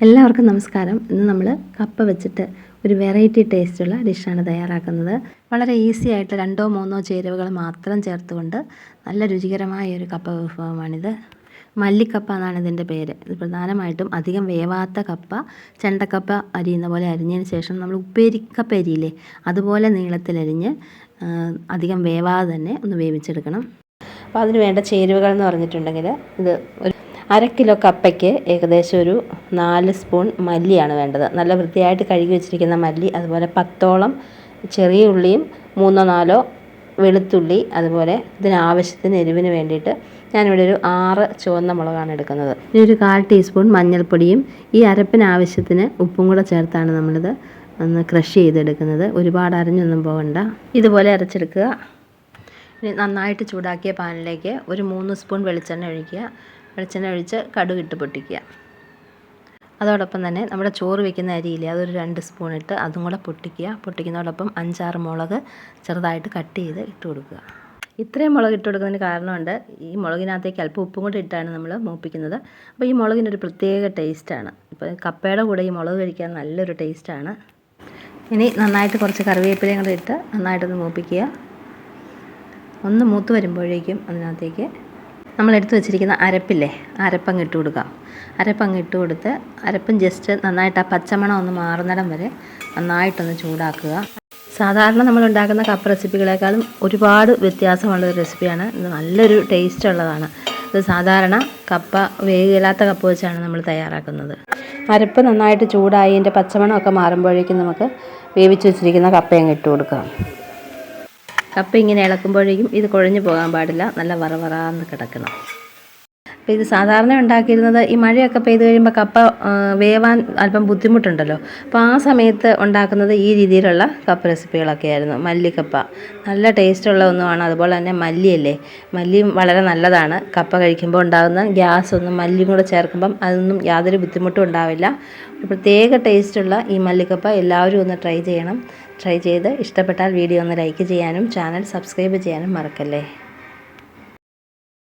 എല്ലാവർക്കും നമസ്കാരം. ഇന്ന് നമ്മൾ കപ്പ വെച്ചിട്ട് ഒരു വെറൈറ്റി ടേസ്റ്റുള്ള ഡിഷാണ് തയ്യാറാക്കുന്നത്. വളരെ ഈസി ആയിട്ട് രണ്ടോ മൂന്നോ ചേരുവകൾ മാത്രം ചേർത്തുകൊണ്ട് നല്ല രുചികരമായ ഒരു കപ്പ വിഭവമാണിത്. മല്ലിക്കപ്പ എന്നാണ് ഇതിന്റെ പേര്. ഇത് പ്രധാനമായിട്ടും അധികം വേവാത്ത കപ്പ ചെണ്ടക്കപ്പ അരിയുന്ന പോലെ അരിഞ്ഞതിന് ശേഷം നമ്മൾ ഉപ്പേരിക്കപ്പ അരിയില്ലേ അതുപോലെ നീളത്തിലരിഞ്ഞ് അധികം വേവാതെ തന്നെ ഒന്ന് വേവിച്ചെടുക്കണം. അപ്പോൾ അതിന് വേണ്ട ചേരുവകൾ എന്ന് പറഞ്ഞിട്ടുണ്ടെങ്കിൽ ഇത് ഒരു അര കിലോ കപ്പയ്ക്ക് ഏകദേശം ഒരു നാല് സ്പൂൺ മല്ലിയാണ് വേണ്ടത്. നല്ല വൃത്തിയായിട്ട് കഴുകി വെച്ചിരിക്കുന്ന മല്ലി അതുപോലെ പത്തോളം ചെറിയ ഉള്ളിയും മൂന്നോ നാലോ വെളുത്തുള്ളി അതുപോലെ ഇതിനാവശ്യത്തിന് എരിവിന് വേണ്ടിയിട്ട് ഞാനിവിടെ ഒരു ആറ് ചുവന്ന മുളകാണ് എടുക്കുന്നത്. ഇനി ഒരു കാൽ ടീസ്പൂൺ മഞ്ഞൾപ്പൊടിയും ഈ അരപ്പിന് ആവശ്യത്തിന് ഉപ്പും കൂടെ ചേർത്താണ് നമ്മളിത് ഒന്ന് ക്രഷ് ചെയ്തെടുക്കുന്നത്. ഒരുപാട് അരഞ്ഞൊന്നും പോകണ്ട. ഇതുപോലെ അരച്ചെടുക്കുക. ഇനി നന്നായിട്ട് ചൂടാക്കിയ പാനിലേക്ക് ഒരു മൂന്ന് സ്പൂൺ വെളിച്ചെണ്ണ ഒഴിക്കുക. വെളിച്ചെണ്ണ ഒഴിച്ച് കടുകിട്ട് പൊട്ടിക്കുക. അതോടൊപ്പം തന്നെ നമ്മുടെ ചോറ് വെക്കുന്ന അരിയില്ലേ അതൊരു രണ്ട് സ്പൂൺ ഇട്ട് അതും കൂടെ പൊട്ടിക്കുക. പൊട്ടിക്കുന്നതോടൊപ്പം അഞ്ചാറ് മുളക് ചെറുതായിട്ട് കട്ട് ചെയ്ത് ഇട്ട് കൊടുക്കുക. ഇത്രയും മുളക് ഇട്ട് കൊടുക്കുന്നതിന് കാരണമുണ്ട് ഈ മുളകിനകത്തേക്ക് അല്പം ഉപ്പും കൂടി ഇട്ടാണ് നമ്മൾ മൂപ്പിക്കുന്നത്. അപ്പോൾ ഈ മുളകിനൊരു പ്രത്യേക ടേസ്റ്റാണ് ഇപ്പോൾ കപ്പയുടെ കൂടെ ഈ മുളക് കഴിക്കാൻ നല്ലൊരു ടേസ്റ്റാണ് ഇനി നന്നായിട്ട് കുറച്ച് കറിവേപ്പിലയും കൂടെ ഇട്ട് നന്നായിട്ടൊന്ന് മൂപ്പിക്കുക. ഒന്ന് മൂത്ത് വരുമ്പോഴേക്കും അതിനകത്തേക്ക് നമ്മൾ എടുത്തു വെച്ചിരിക്കുന്ന അരപ്പില്ലേ അരപ്പങ്ങ് ഇട്ട് കൊടുക്കാം. അരപ്പങ്ങ് ഇട്ട് കൊടുത്ത് അരപ്പും ജസ്റ്റ് നന്നായിട്ട് ആ പച്ചമണം ഒന്ന് മാറുന്നിടം വരെ നന്നായിട്ടൊന്ന് ചൂടാക്കുക. സാധാരണ നമ്മൾ ഉണ്ടാക്കുന്ന കപ്പ് റെസിപ്പികളെക്കാളും ഒരുപാട് വ്യത്യാസമുള്ള ഒരു റെസിപ്പിയാണ്. ഇത് നല്ലൊരു ടേസ്റ്റ് ഉള്ളതാണ്. ഇത് സാധാരണ കപ്പ വേവില്ലാത്ത കപ്പ വെച്ചാണ് നമ്മൾ തയ്യാറാക്കുന്നത്. അരപ്പ് നന്നായിട്ട് ചൂടായി അതിന്റെ പച്ചമണമൊക്കെ മാറുമ്പോഴേക്കും നമുക്ക് വേവിച്ച് വെച്ചിരിക്കുന്ന കപ്പയങ്ങ് ഇട്ട് കൊടുക്കാം. കപ്പ ഇങ്ങനെ ഇളക്കുമ്പോഴേക്കും ഇത് കുഴഞ്ഞു പോകാൻ പാടില്ല. നല്ല വറവറാന്ന് കിടക്കണം. അപ്പോൾ ഇത് സാധാരണ ഉണ്ടാക്കിയിരുന്നത് ഈ മഴയൊക്കെ പെയ്ത് കഴിയുമ്പോൾ കപ്പ വേവാൻ അല്പം ബുദ്ധിമുട്ടുണ്ടല്ലോ. അപ്പോൾ ആ സമയത്ത് ഉണ്ടാക്കുന്നത് ഈ രീതിയിലുള്ള കപ്പ റെസിപ്പികളൊക്കെ ആയിരുന്നു. മല്ലിക്കപ്പ. നല്ല ടേസ്റ്റുള്ള ഒന്നുമാണ്. അതുപോലെ തന്നെ മല്ലിയല്ലേ? മല്ലിയും വളരെ നല്ലതാണ്. കപ്പ കഴിക്കുമ്പോൾ ഉണ്ടാകുന്ന ഗ്യാസ് ഒന്നും മല്ലിയും കൂടെ ചേർക്കുമ്പം അതൊന്നും യാതൊരു ബുദ്ധിമുട്ടും ഉണ്ടാവില്ല. ഒരു പ്രത്യേക ടേസ്റ്റുള്ള ഈ മല്ലിക്കപ്പ എല്ലാവരും ഒന്ന് ട്രൈ ചെയ്യണം. ട്രൈ ചെയ്ത് ഇഷ്ടപ്പെട്ടാൽ വീഡിയോ ഒന്ന് ലൈക്ക് ചെയ്യാനും ചാനൽ സബ്സ്ക്രൈബ് ചെയ്യാനും മറക്കല്ലേ?